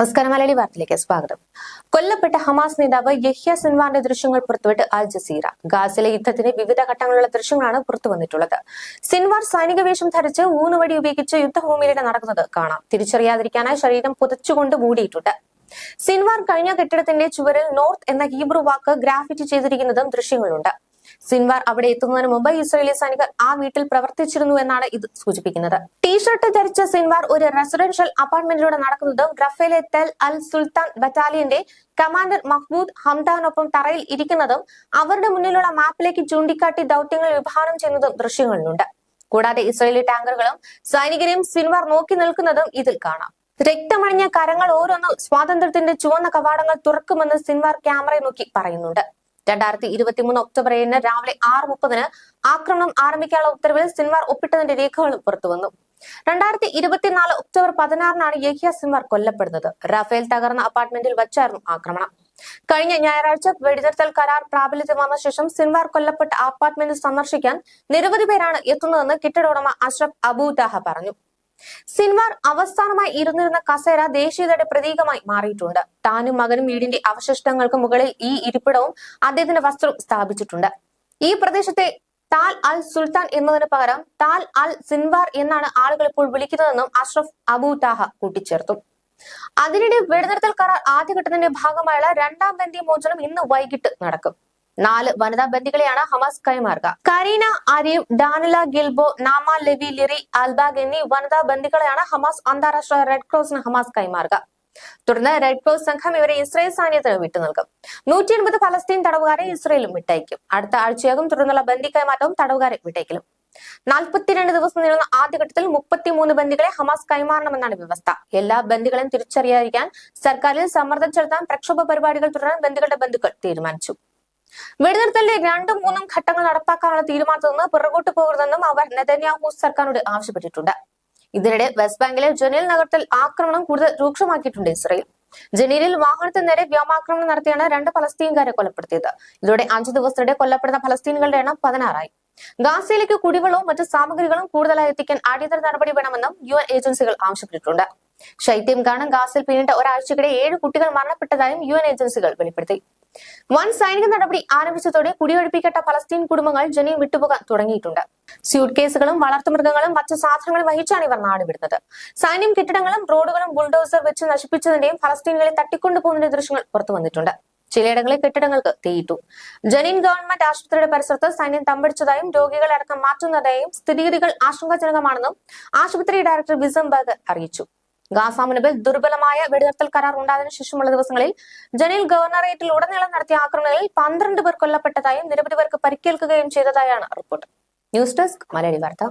നമസ്കാരം. മലയാളി വാർത്തയിലേക്ക് സ്വാഗതം. കൊല്ലപ്പെട്ട ഹമാസ് നേതാവ് യഹ്യ സിൻവാറിന്റെ ദൃശ്യങ്ങൾ പുറത്തുവിട്ട് അൽ ജസീറ. ഗാസിലെ യുദ്ധത്തിന്റെ വിവിധ ഘട്ടങ്ങളുള്ള ദൃശ്യങ്ങളാണ് പുറത്തുവന്നിട്ടുള്ളത്. സിൻവാർ സൈനിക വേഷം ധരിച്ച് ഊന്നുവടി ഉപയോഗിച്ച് യുദ്ധഭൂമിയിലൂടെ നടക്കുന്നത് കാണാം. തിരിച്ചറിയാതിരിക്കാനായി ശരീരം പുതച്ചുകൊണ്ട് മൂടിയിട്ടുണ്ട്. സിൻവാർ കഴിഞ്ഞ കെട്ടിടത്തിന്റെ ചുവരിൽ നോർത്ത് എന്ന ഹീബ്രു വാക്ക് ഗ്രാഫിറ്റി ചെയ്തിരിക്കുന്നതും ദൃശ്യങ്ങളുണ്ട്. സിൻവാർ അവിടെ എത്തുന്നതിന് മുമ്പ് ഇസ്രയേലി സൈനികർ ആ വീട്ടിൽ പ്രവർത്തിച്ചിരുന്നു എന്നാണ് ഇത് സൂചിപ്പിക്കുന്നത്. ടീഷർട്ട് ധരിച്ച സിൻവാർ ഒരു റെസിഡൻഷ്യൽ അപ്പാർട്ട്മെന്റിലൂടെ നടക്കുന്നത് റഫേലെ തെൽ അൽ സുൽത്താൻ ബറ്റാലിയന്റെ കമാൻഡർ മഹ്മൂദ് ഹംദാനൊപ്പം തറയിൽ ഇരിക്കുന്നതും അവരുടെ മുന്നിലുള്ള മാപ്പിലേക്ക് ചൂണ്ടിക്കാട്ടി ദൗത്യങ്ങൾ വിഭാവനം ചെയ്യുന്നതും ദൃശ്യങ്ങളിലുണ്ട്. കൂടാതെ ഇസ്രയേലി ടാങ്കറുകളും സൈനികരെയും സിൻവാർ നോക്കി നിൽക്കുന്നതും ഇതിൽ കാണാം. രക്തമണിഞ്ഞ കരങ്ങൾ ഓരോന്നും സ്വാതന്ത്ര്യത്തിന്റെ ചുവന്ന കവാടങ്ങൾ തുറക്കുമെന്ന് സിൻവാർ ക്യാമറയെ നോക്കി പറയുന്നുണ്ട്. രണ്ടായിരത്തി ഇരുപത്തിമൂന്ന് ഒക്ടോബർ ഏഴിന് രാവിലെ ആറ് മുപ്പതിന് ആക്രമണം ആരംഭിക്കാനുള്ള ഉത്തരവിൽ സിൻവാർ ഒപ്പിട്ടതിന്റെ രേഖകളും പുറത്തുവന്നു. രണ്ടായിരത്തി ഇരുപത്തിനാല് ഒക്ടോബർ പതിനാറിനാണ് യഹിയ സിൻവാർ കൊല്ലപ്പെടുന്നത്. റഫേൽ തകർന്ന അപ്പാർട്ട്മെന്റിൽ വച്ചായിരുന്നു ആക്രമണം. കഴിഞ്ഞ ഞായറാഴ്ച വെടിനിർത്തൽ കരാർ പ്രാബല്യത്തിൽ വന്ന ശേഷം സിൻവാർ കൊല്ലപ്പെട്ട അപ്പാർട്ട്മെന്റ് സന്ദർശിക്കാൻ നിരവധി പേരാണ് എത്തുന്നതെന്ന് കെട്ടിട ഉടമ അഷ്റഫ് അബൂദാഹ പറഞ്ഞു. സിൻവാർ അവസാനമായി ഇരുന്നിരുന്ന കസേര ദേശീയതയുടെ പ്രതീകമായി മാറിയിട്ടുണ്ട്. താനും മകനും വീടിന്റെ അവശിഷ്ടങ്ങൾക്ക് മുകളിൽ ഈ ഇരിപ്പിടവും അദ്ദേഹത്തിന്റെ വസ്ത്രം സ്ഥാപിച്ചിട്ടുണ്ട്. ഈ പ്രദേശത്തെ താൽ അൽ സുൽത്താൻ എന്നതിന് പകരം താൽ അൽ സിൻവാർ എന്നാണ് ആളുകൾ ഇപ്പോൾ വിളിക്കുന്നതെന്നും അഷ്റഫ് അബൂതാഹ കൂട്ടിച്ചേർത്തു. അതിനിടെ വെടിനിർത്തൽ കരാർ ആദ്യഘട്ടത്തിന്റെ ഭാഗമായുള്ള രണ്ടാം ബന്ദി മോചനം ഇന്ന് വൈകിട്ട് നടക്കും. നാല് വനിതാ ബന്ദികളെയാണ് ഹമാസ് കൈമാറുക. കരീന അരീം ഡാനില ഗിൽബോ നാമ ലെവി ലിറി അൽബാഗ് എന്നീ വനിതാ ബന്ദികളെയാണ് ഹമാസ് അന്താരാഷ്ട്ര റെഡ് ക്രോസിന് ഹമാസ് കൈമാറുക. തുടർന്ന് റെഡ് ക്രോസ് സംഘം ഇവരെ ഇസ്രായേൽ സൈന്യത്തിന് വിട്ടു നൽകും നൂറ്റി എൺപത് ഫലസ്തീൻ തടവുകാരെ ഇസ്രയേലും വിട്ടയക്കും. അടുത്ത ആഴ്ചയാകും തുടർന്നുള്ള ബന്ദി കൈമാറ്റവും തടവുകാരെ വിട്ടയക്കലും. നാൽപ്പത്തിരണ്ട് ദിവസം നീളുന്ന ആദ്യഘട്ടത്തിൽ മുപ്പത്തിമൂന്ന് ബന്ദികളെ ഹമാസ് കൈമാറണമെന്നാണ് വ്യവസ്ഥ. എല്ലാ ബന്ദികളെയും തിരിച്ചറിയാതിരിക്കാൻ സർക്കാരിൽ സമ്മർദ്ദം ചെലുത്താൻ പ്രക്ഷോഭ പരിപാടികൾ തുടരാൻ ബന്ദികളുടെ ബന്ധുക്കൾ തീരുമാനിച്ചു. വെടിനിർത്തലിന്റെ രണ്ടും മൂന്നും ഘട്ടങ്ങൾ നടപ്പാക്കാനുള്ള തീരുമാനത്തിൽ പിറകോട്ട് പോകരുതെന്നും അവർ നെതന്യാഹു സർക്കാരിനോട് ആവശ്യപ്പെട്ടിട്ടുണ്ട്. ഇതിനിടെ വെസ്റ്റ് ബാങ്കിലെ ജനീൽ നഗരത്തിൽ ആക്രമണം കൂടുതൽ രൂക്ഷമാക്കിയിട്ടുണ്ട് ഇസ്രയേൽ. ജനീലിൽ വാഹനത്തിന് നേരെ വ്യോമാക്രമണം നടത്തിയാണ് രണ്ട് ഫലസ്തീൻകാരെ കൊലപ്പെടുത്തിയത്. ഇതോടെ അഞ്ചു ദിവസത്തിനിടെ കൊല്ലപ്പെടുന്ന ഫലസ്തീനുകളുടെ എണ്ണം പതിനാറായി. ഗാസയിലേക്ക് കുടിവെള്ളവും മറ്റു സാമഗ്രികളും കൂടുതലായി എത്തിക്കാൻ അടിയന്തര നടപടി വേണമെന്നും യു എൻ ഏജൻസികൾ ആവശ്യപ്പെട്ടിട്ടുണ്ട്. ശൈത്യം കാരണം ഗാസിൽ പിന്നീട് ഒരാഴ്ചക്കിടെ ഏഴ് കുട്ടികൾ മരണപ്പെട്ടതായും യു ഏജൻസികൾ വെളിപ്പെടുത്തി. വൻ സൈനിക നടപടി ആരംഭിച്ചതോടെ കുടിയൊഴിപ്പിക്കട്ട പലസ്തീൻ കുടുംബങ്ങൾ ജനീൻ വിട്ടുപോകാൻ തുടങ്ങിയിട്ടുണ്ട്. സ്യൂട്ട് കേസുകളും വളർത്തുമൃഗങ്ങളും മറ്റു സാധനങ്ങളും വഹിച്ചാണ് ഇവർ നാടുവിടുന്നത്. സൈന്യം കെട്ടിടങ്ങളും റോഡുകളും ബുൾഡോസർ വെച്ച് നശിപ്പിച്ചതിന്റെയും ഫലസ്തീനുകളെ തട്ടിക്കൊണ്ടുപോകുന്നതിന്റെ ദൃശ്യങ്ങൾ പുറത്തു വന്നിട്ടുണ്ട്. ചിലയിടങ്ങളിൽ കെട്ടിടങ്ങൾക്ക് തീയിട്ടു. ജനീൻ ഗവൺമെന്റ് ആശുപത്രിയുടെ പരിസരത്ത് സൈന്യം തമ്പടിച്ചതായും രോഗികളെ അടക്കം മാറ്റുന്നതായും സ്ഥിതിഗതികൾ ആശങ്കാജനകമാണെന്നും ആശുപത്രി ഡയറക്ടർ വിസംബർഗ് അറിയിച്ചു. ഗാസ മുനബിൽ ദുർബലമായ വെടിനിർത്തൽ കരാർ ഉണ്ടായതിനു ശേഷമുള്ള ദിവസങ്ങളിൽ ജനീൽ ഗവർണറേറ്റിൽ ഉടനീളം നടത്തിയ ആക്രമണങ്ങളിൽ പന്ത്രണ്ട് പേർ കൊല്ലപ്പെട്ടതായും നിരവധി പേർക്ക് പരിക്കേൽക്കുകയും ചെയ്തതായാണ് report. News desk Malayali Vartha.